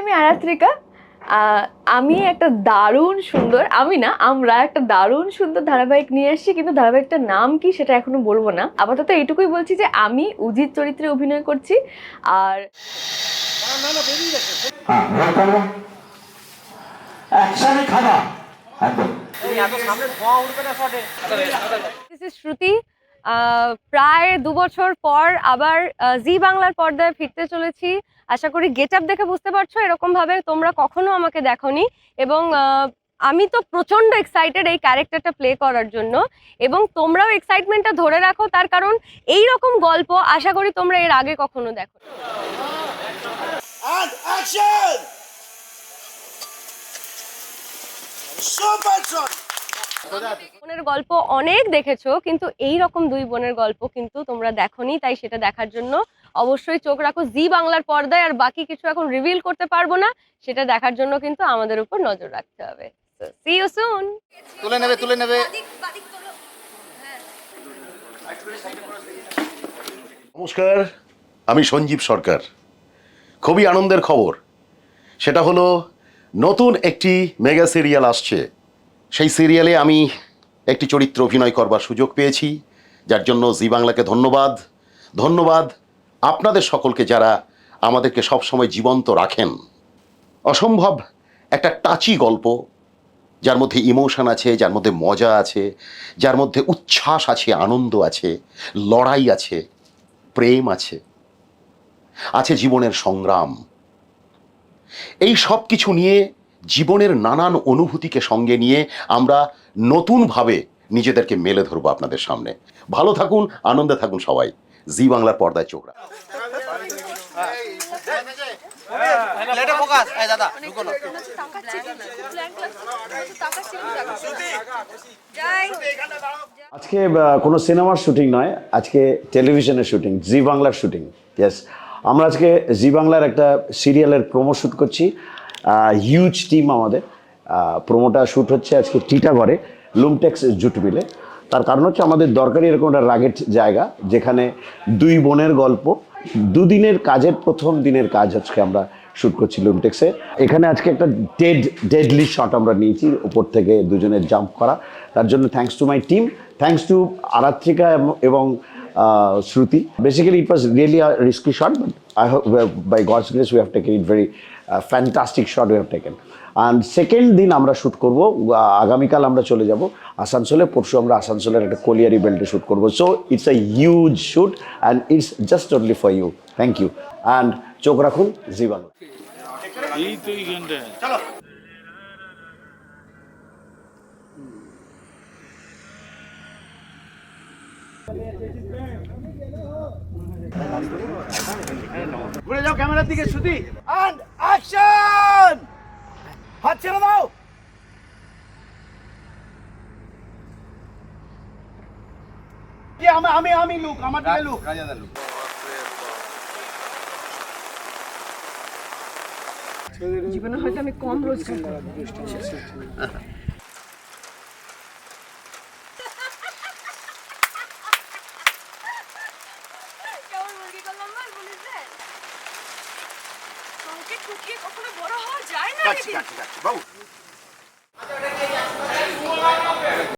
আমি আরাত্রিকা। আমি একটা দারুণ সুন্দর, আমি না, আমরা একটা দারুণ সুন্দর ধারাবাহিক নিয়ে এসেছি কিন্তু ধারাবাহিকটার নাম কি সেটা এখনও বলব না। আপাতত এইটুকুই বলছি যে আমি উজিত চরিত্রে অভিনয় করছি, আর একসাথে খাওয়া একদম। দিস ইজ শ্রুতি প্রায় দু বছর পর আবার জি বাংলার পর্দায় ফিরতে চলেছি। আশা করি গেট আপ দেখে বুঝতে পারছ এরকম ভাবে তোমরা কখনো আমাকে দেখোনি। এবং আমি তো প্রচণ্ড এক্সাইটেড এই ক্যারেক্টারটা প্লে করার জন্য। এবং তোমরাও এক্সাইটমেন্টটা ধরে রাখো তার কারণ এই রকম গল্প আশা করি তোমরা এর আগে কখনো দেখো বোনের গল্প অনেক দেখেছ কিন্তু এই রকম দুই বোনের গল্প কিন্তু তোমরা দেখোনি তাই সেটা দেখার জন্য অবশ্যই চোখ রাখো জি বাংলার পর্দায় আর বাকি কিছু এখন রিভিল করতে পারব না সেটা দেখার জন্য কিন্তু আমাদের উপর নজর রাখতে হবে। সি ইউ সুন তুলে নেবে তুলে নেবে। নমস্কার আমি সঞ্জীব সরকার। খুবই আনন্দের খবর। সেটা হলো নতুন একটি মেগা সিরিয়াল আসছে। সেই সিরিয়ালে আমি একটি চরিত্র অভিনয় করবার সুযোগ পেয়েছি, যার জন্য জি বাংলাকে ধন্যবাদ। ধন্যবাদ আপনাদের সকলকে যারা আমাদেরকে সবসময় জীবন্ত রাখেন। অসম্ভব একটা টাচি গল্প, যার মধ্যে ইমোশন আছে, যার মধ্যে মজা আছে, যার মধ্যে উচ্ছ্বাস আছে, আনন্দ আছে, লড়াই আছে, প্রেম আছে আছে জীবনের সংগ্রাম। এই সব কিছু নিয়ে জীবনের নানান অনুভূতিকে সঙ্গে নিয়ে আমরা নতুনভাবে নিজেদেরকে মেলে ধরবো আপনাদের সামনে। ভালো থাকুন আনন্দে থাকুন সবাই। জি বাংলার পর্দায় চোখ রাখুন। প্লেটে ফোকাস। এই দাদা ঢুকো না। আজকে কোনো সিনেমার শুটিং নয় আজকে টেলিভিশনের শুটিং জি বাংলার শুটিং। ইয়েস আমরা আজকে জি বাংলার একটা সিরিয়ালের প্রোমো শ্যুট করছি। হিউজ টিম আমাদের। প্রোমোটা শ্যুট হচ্ছে আজকে টিটাগড়ে লুমটেক্স জুট মিলে তার কারণ হচ্ছে আমাদের দরকারি এরকম একটা রাগের জায়গা, যেখানে দুই বোনের গল্প, দুদিনের কাজের প্রথম দিনের কাজ আজকে আমরা শ্যুট করছি লুমটেক্সে এখানে আজকে একটা ডেড ডেডলি শট আমরা নিয়েছি, উপর থেকে দুজনের জাম্প করা। তার জন্য thanks to my team thanks to Aratrika এবং- uh, Shruti basically it was really risky shot but I hope by God's grace we have taken it very fantastic shot we have taken and second দিন আমরা shoot করব আগামীকাল আমরা চলে যাব আসানসোলে। পরশু আমরা আসানসোলের একটা কলিয়ারি বেল্টে শ্যুট করব। So it's a huge shoot and it's just only for you thank you and চোখ রাখুন জি বাংলা এই তো ঘুরে যাও ক্যামেরার দিকে শ্রুতি অ্যান্ড অ্যাকশন হাত ছেড়ে দাও! কি আমি আমি আমি লুক আমার দিকে লুক। জীবনে হয়তো আমি কম রোজগার করব কাকে ঠকিয়ে কখনো বড় হওয়া যায় না বাবু।